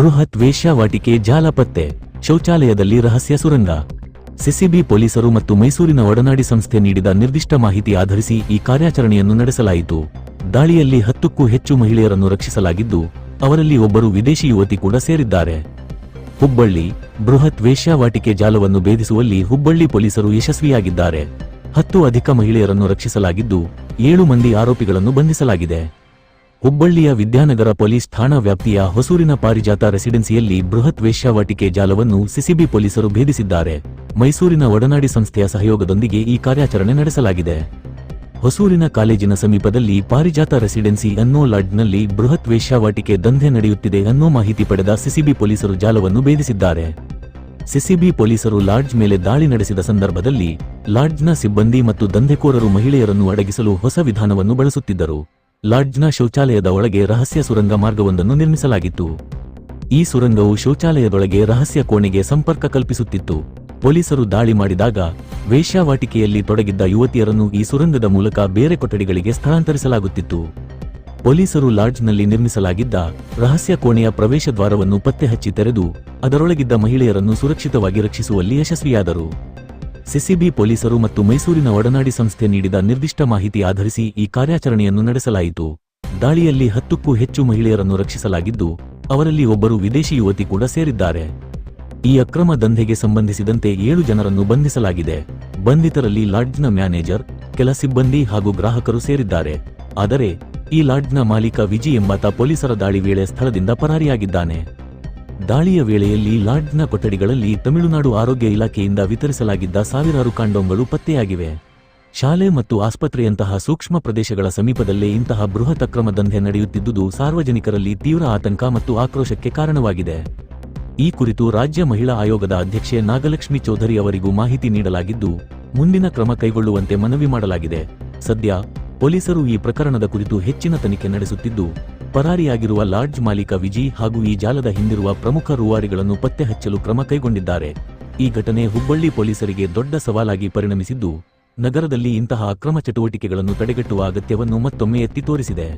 ಬೃಹತ್ ವೇಶ್ಯಾವಾಟಿಕೆ ಜಾಲ ಪತ್ತೆ ಶೌಚಾಲಯದಲ್ಲಿ ರಹಸ್ಯ ಸುರಂಗ. ಸಿಸಿಬಿ ಪೊಲೀಸರು ಮತ್ತು ಮೈಸೂರಿನ ಒಡನಾಡಿ ಸಂಸ್ಥೆ ನೀಡಿದ ನಿರ್ದಿಷ್ಟ ಮಾಹಿತಿ ಆಧರಿಸಿ ಈ ಕಾರ್ಯಾಚರಣೆಯನ್ನು ನಡೆಸಲಾಯಿತು. ದಾಳಿಯಲ್ಲಿ ಹತ್ತಕ್ಕೂ ಹೆಚ್ಚು ಮಹಿಳೆಯರನ್ನು ರಕ್ಷಿಸಲಾಗಿದ್ದು, ಅವರಲ್ಲಿ ಒಬ್ಬರು ವಿದೇಶಿ ಯುವತಿ ಕೂಡ ಸೇರಿದ್ದಾರೆ. ಹುಬ್ಬಳ್ಳಿ, ಬೃಹತ್ ವೇಶ್ಯಾವಾಟಿಕೆ ಜಾಲವನ್ನು ಭೇದಿಸುವಲ್ಲಿ ಹುಬ್ಬಳ್ಳಿ ಪೊಲೀಸರು ಯಶಸ್ವಿಯಾಗಿದ್ದಾರೆ. ಹತ್ತು ಅಧಿಕ ಮಹಿಳೆಯರನ್ನು ರಕ್ಷಿಸಲಾಗಿದ್ದು, ಏಳು ಮಂದಿ ಆರೋಪಿಗಳನ್ನು ಬಂಧಿಸಲಾಗಿದೆ. ಹುಬ್ಬಳ್ಳಿಯ ವಿದ್ಯಾನಗರ ಪೊಲೀಸ್ ಠಾಣಾ ವ್ಯಾಪ್ತಿಯ ಹೊಸೂರಿನ ಪಾರಿಜಾತ ರೆಸಿಡೆನ್ಸಿಯಲ್ಲಿ ಬೃಹತ್ ವೇಶ್ಯಾವಾಟಿಕೆ ಜಾಲವನ್ನು ಸಿಸಿಬಿ ಪೊಲೀಸರು ಭೇದಿಸಿದ್ದಾರೆ. ಮೈಸೂರಿನ ಒಡನಾಡಿ ಸಂಸ್ಥೆಯ ಸಹಯೋಗದೊಂದಿಗೆ ಈ ಕಾರ್ಯಾಚರಣೆ ನಡೆಸಲಾಗಿದೆ. ಹೊಸೂರಿನ ಕಾಲೇಜಿನ ಸಮೀಪದಲ್ಲಿ ಪಾರಿಜಾತ ರೆಸಿಡೆನ್ಸಿ ಅನ್ನೋ ಲಾಡ್ಜ್ನಲ್ಲಿ ಬೃಹತ್ ವೇಶ್ಯಾವಾಟಿಕೆ ದಂಧೆ ನಡೆಯುತ್ತಿದೆ ಅನ್ನೋ ಮಾಹಿತಿ ಪಡೆದ ಸಿಸಿಬಿ ಪೊಲೀಸರು ಜಾಲವನ್ನು ಭೇದಿಸಿದ್ದಾರೆ. ಸಿಸಿಬಿ ಪೊಲೀಸರು ಲಾಡ್ಜ್ ಮೇಲೆ ದಾಳಿ ನಡೆಸಿದ ಸಂದರ್ಭದಲ್ಲಿ ಲಾಡ್ಜ್ನ ಸಿಬ್ಬಂದಿ ಮತ್ತು ದಂಧೆಕೋರರು ಮಹಿಳೆಯರನ್ನು ಅಡಗಿಸಲು ಹೊಸ ವಿಧಾನವನ್ನು ಬಳಸುತ್ತಿದ್ದರು. ಲಾಡ್ಜ್ನ ಶೌಚಾಲಯದ ಒಳಗೆ ರಹಸ್ಯ ಸುರಂಗ ಮಾರ್ಗವೊಂದನ್ನು ನಿರ್ಮಿಸಲಾಗಿತ್ತು. ಈ ಸುರಂಗವು ಶೌಚಾಲಯದೊಳಗೆ ರಹಸ್ಯ ಕೋಣೆಗೆ ಸಂಪರ್ಕ ಕಲ್ಪಿಸುತ್ತಿತ್ತು. ಪೊಲೀಸರು ದಾಳಿ ಮಾಡಿದಾಗ ವೇಶ್ಯಾವಾಟಿಕೆಯಲ್ಲಿ ತೊಡಗಿದ್ದ ಯುವತಿಯರನ್ನು ಈ ಸುರಂಗದ ಮೂಲಕ ಬೇರೆ ಕೊಠಡಿಗಳಿಗೆ ಸ್ಥಳಾಂತರಿಸಲಾಗುತ್ತಿತ್ತು. ಪೊಲೀಸರು ಲಾಡ್ಜ್ನಲ್ಲಿ ನಿರ್ಮಿಸಲಾಗಿದ್ದ ರಹಸ್ಯ ಕೋಣೆಯ ಪ್ರವೇಶ ದ್ವಾರವನ್ನು ಪತ್ತೆ ಹಚ್ಚಿ ತೆರೆದು, ಅದರೊಳಗಿದ್ದ ಮಹಿಳೆಯರನ್ನು ಸುರಕ್ಷಿತವಾಗಿ ರಕ್ಷಿಸುವಲ್ಲಿ ಯಶಸ್ವಿಯಾದರು. ಸಿಸಿಬಿ ಪೊಲೀಸರು ಮತ್ತು ಮೈಸೂರಿನ ಒಡನಾಡಿ ಸಂಸ್ಥೆ ನೀಡಿದ ನಿರ್ದಿಷ್ಟ ಮಾಹಿತಿ ಆಧರಿಸಿ ಈ ಕಾರ್ಯಾಚರಣೆಯನ್ನು ನಡೆಸಲಾಯಿತು. ದಾಳಿಯಲ್ಲಿ ಹತ್ತಕ್ಕೂ ಹೆಚ್ಚು ಮಹಿಳೆಯರನ್ನು ರಕ್ಷಿಸಲಾಗಿದ್ದು, ಅವರಲ್ಲಿ ಒಬ್ಬರು ವಿದೇಶಿ ಯುವತಿ ಕೂಡ ಸೇರಿದ್ದಾರೆ. ಈ ಅಕ್ರಮ ದಂಧೆಗೆ ಸಂಬಂಧಿಸಿದಂತೆ ಏಳು ಜನರನ್ನು ಬಂಧಿಸಲಾಗಿದೆ. ಬಂಧಿತರಲ್ಲಿ ಲಾಡ್ಜ್ನ ಮ್ಯಾನೇಜರ್, ಕೆಲ ಸಿಬ್ಬಂದಿ ಹಾಗೂ ಗ್ರಾಹಕರು ಸೇರಿದ್ದಾರೆ. ಆದರೆ, ಈ ಲಾಡ್ಜ್ನ ಮಾಲೀಕ ವಿಜಿ ಎಂಬಾತ ಪೊಲೀಸರ ದಾಳಿ ವೇಳೆ ಸ್ಥಳದಿಂದ ಪರಾರಿಯಾಗಿದ್ದಾನೆ. ದಾಳಿಯ ವೇಳೆಯಲ್ಲಿ ಲಾಡ್ನ ಕೊಠಡಿಗಳಲ್ಲಿ ತಮಿಳುನಾಡು ಆರೋಗ್ಯ ಇಲಾಖೆಯಿಂದ ವಿತರಿಸಲಾಗಿದ್ದ ಸಾವಿರಾರು ಕಾಂಡೋಮ್ಗಳು ಪತ್ತೆಯಾಗಿವೆ. ಶಾಲೆ ಮತ್ತು ಆಸ್ಪತ್ರೆಯಂತಹ ಸೂಕ್ಷ್ಮ ಪ್ರದೇಶಗಳ ಸಮೀಪದಲ್ಲೇ ಇಂತಹ ಬೃಹತ್ ಅಕ್ರಮ ದಂಧೆ ನಡೆಯುತ್ತಿದ್ದುದು ಸಾರ್ವಜನಿಕರಲ್ಲಿ ತೀವ್ರ ಆತಂಕ ಮತ್ತು ಆಕ್ರೋಶಕ್ಕೆ ಕಾರಣವಾಗಿದೆ. ಈ ಕುರಿತು ರಾಜ್ಯ ಮಹಿಳಾ ಆಯೋಗದ ಅಧ್ಯಕ್ಷೆ ನಾಗಲಕ್ಷ್ಮಿ ಚೌಧರಿ ಅವರಿಗೂ ಮಾಹಿತಿ ನೀಡಲಾಗಿದ್ದು, ಮುಂದಿನ ಕ್ರಮ ಕೈಗೊಳ್ಳುವಂತೆ ಮನವಿ ಮಾಡಲಾಗಿದೆ. ಸದ್ಯ ಪೊಲೀಸರು ಈ ಪ್ರಕರಣದ ಕುರಿತು ಹೆಚ್ಚಿನ ತನಿಖೆ ನಡೆಸುತ್ತಿದ್ದು ಪರಾರಿಯಾಗಿರುವ ಲಾಡ್ಜ್ ಮಾಲೀಕ ವಿಜಿ ಹಾಗೂ ಈ ಜಾಲದ ಹಿಂದಿರುವ ಪ್ರಮುಖ ರೂವಾರಿಗಳನ್ನು ಪತ್ತೆ ಹಚ್ಚಲು ಕ್ರಮ ಕೈಗೊಂಡಿದ್ದಾರೆ. ಈ ಘಟನೆ ಹುಬ್ಬಳ್ಳಿ ಪೊಲೀಸರಿಗೆ ದೊಡ್ಡ ಸವಾಲಾಗಿ ಪರಿಣಮಿಸಿದ್ದು, ನಗರದಲ್ಲಿ ಇಂತಹ ಅಕ್ರಮ ಚಟುವಟಿಕೆಗಳನ್ನು ತಡೆಗಟ್ಟುವ ಅಗತ್ಯವನ್ನು ಮತ್ತೊಮ್ಮೆ ಎತ್ತಿ ತೋರಿಸಿದೆ.